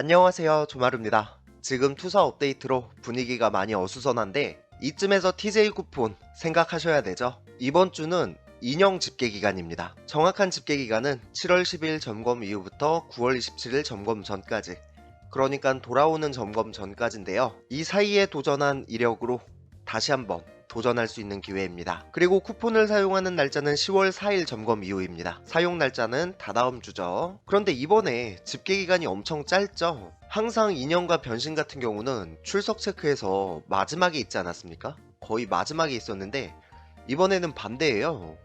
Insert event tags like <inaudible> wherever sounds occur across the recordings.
안녕하세요 조마루입니다. 지금 투사 업데이트로 분위기가 많이 어수선한데 이쯤에서 TJ 쿠폰 생각하셔야 되죠. 이번 주는 인형 집계 기간입니다. 정확한 집계 기간은 7월 10일 점검 이후부터 9월 27일 점검 전까지 그러니까 돌아오는 점검 전까지인데요. 이 사이에 도전한 이력으로 다시 한번 도전할 수 있는 기회입니다. 그리고 쿠폰을 사용하는 날짜는 10월 4일 점검 이후입니다. 사용 날짜는 다다음 주죠. 그런데 이번에 집계 기간이 엄청 짧죠? 항상 인형과 변신 같은 경우는 출석 체크에서 마지막에 있지 않았습니까? 거의 마지막에 있었는데 이번에는 반대예요.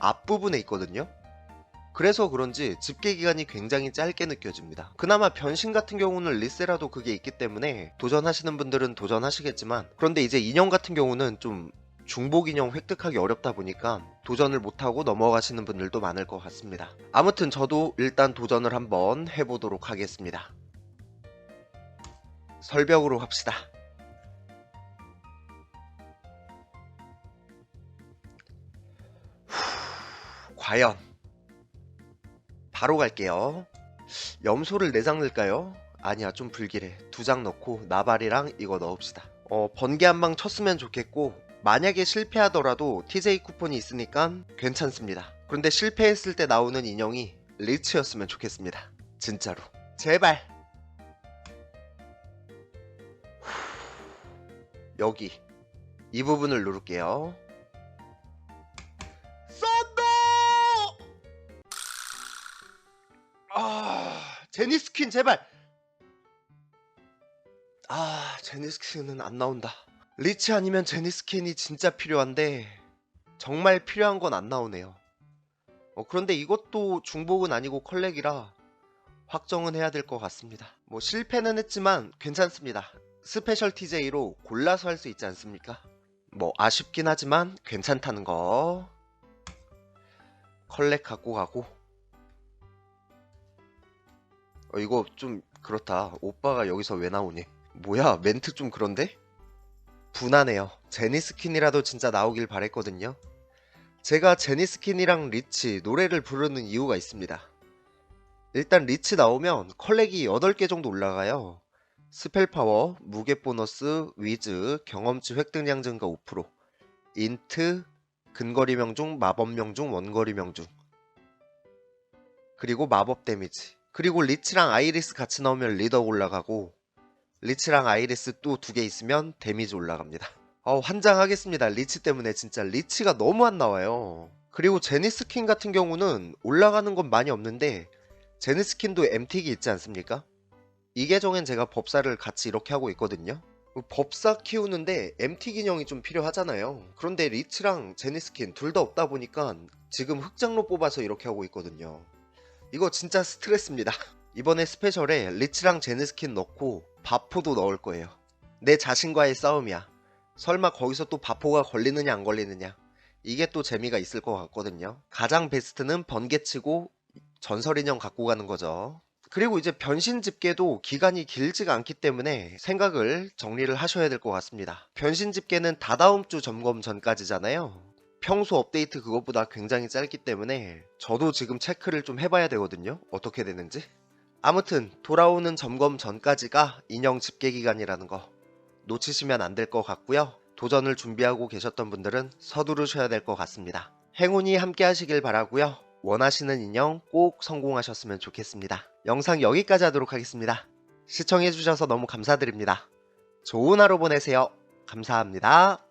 앞부분에 있거든요. 그래서 그런지 집계 기간이 굉장히 짧게 느껴집니다. 그나마 변신 같은 경우는 리세라도 그게 있기 때문에 도전하시는 분들은 도전하시겠지만 그런데 이제 인형 같은 경우는 좀 중복 인형 획득하기 어렵다 보니까 도전을 못하고 넘어가시는 분들도 많을 것 같습니다. 아무튼 저도 일단 도전을 한번 해보도록 하겠습니다. 설벽으로 합시다. 후, 과연 바로 갈게요. 염소를 4장 넣을까요? 아니야 좀 불길해. 두장 넣고 나발이랑 이거 넣읍시다. 어 번개 한 방 쳤으면 좋겠고 만약에 실패하더라도 TJ 쿠폰이 있으니까 괜찮습니다. 그런데 실패했을 때 나오는 인형이 리츠였으면 좋겠습니다. 진짜로. 제발. 후, 여기 이 부분을 누를게요. 아, 제니 스킨 제발. 아, 제니 스킨은 안 나온다. 리치 아니면 제니 스킨이 진짜 필요한데 정말 필요한 건 안 나오네요. 어, 그런데 이것도 중복은 아니고 컬렉이라 확정은 해야 될 것 같습니다. 뭐 실패는 했지만 괜찮습니다. 스페셜 TJ로 골라서 할 수 있지 않습니까? 뭐 아쉽긴 하지만 괜찮다는 거. 컬렉 갖고 가고 어, 이거 좀 그렇다. 오빠가 여기서 왜 나오니? 뭐야, 멘트 좀 그런데? 분하네요. 제니스킨이라도 진짜 나오길 바랬거든요. 제가 제니스킨이랑 리치 노래를 부르는 이유가 있습니다. 일단 리치 나오면 컬렉이 8개 정도 올라가요. 스펠 파워, 무게 보너스, 위즈, 경험치 획득량 증가 5%, 인트, 근거리 명중, 마법 명중, 원거리 명중. 그리고 마법 데미지. 그리고 리치랑 아이리스 같이 나오면 리더 올라가고 리치랑 아이리스 또 두 개 있으면 데미지 올라갑니다. <laughs> 어, 환장하겠습니다. 리치 때문에 진짜 리치가 너무 안 나와요. 그리고 제니스킨 같은 경우는 올라가는 건 많이 없는데 제니스킨도 MT기 있지 않습니까? 이 계정엔 제가 법사를 같이 이렇게 하고 있거든요. 법사 키우는데 MT 기능이 좀 필요하잖아요. 그런데 리치랑 제니스킨 둘 다 없다 보니까 지금 흑장로 뽑아서 이렇게 하고 있거든요. 이거 진짜 스트레스입니다. <laughs> 이번에 스페셜에 리치랑 제니스킨 넣고 바포도 넣을 거예요. 내 자신과의 싸움이야. 설마 거기서 또 바포가 걸리느냐 안 걸리느냐. 이게 또 재미가 있을 것 같거든요. 가장 베스트는 번개치고 전설 인형 갖고 가는 거죠. 그리고 이제 변신 집계도 기간이 길지가 않기 때문에 생각을 정리를 하셔야 될 것 같습니다. 변신 집계는 다다음 주 점검 전까지잖아요. 평소 업데이트 그것보다 굉장히 짧기 때문에 저도 지금 체크를 좀 해봐야 되거든요. 어떻게 되는지. 아무튼 돌아오는 점검 전까지가 인형 집계 기간이라는 거 놓치시면 안 될 것 같고요. 도전을 준비하고 계셨던 분들은 서두르셔야 될 것 같습니다. 행운이 함께 하시길 바라고요. 원하시는 인형 꼭 성공하셨으면 좋겠습니다. 영상 여기까지 하도록 하겠습니다. 시청해주셔서 너무 감사드립니다. 좋은 하루 보내세요. 감사합니다.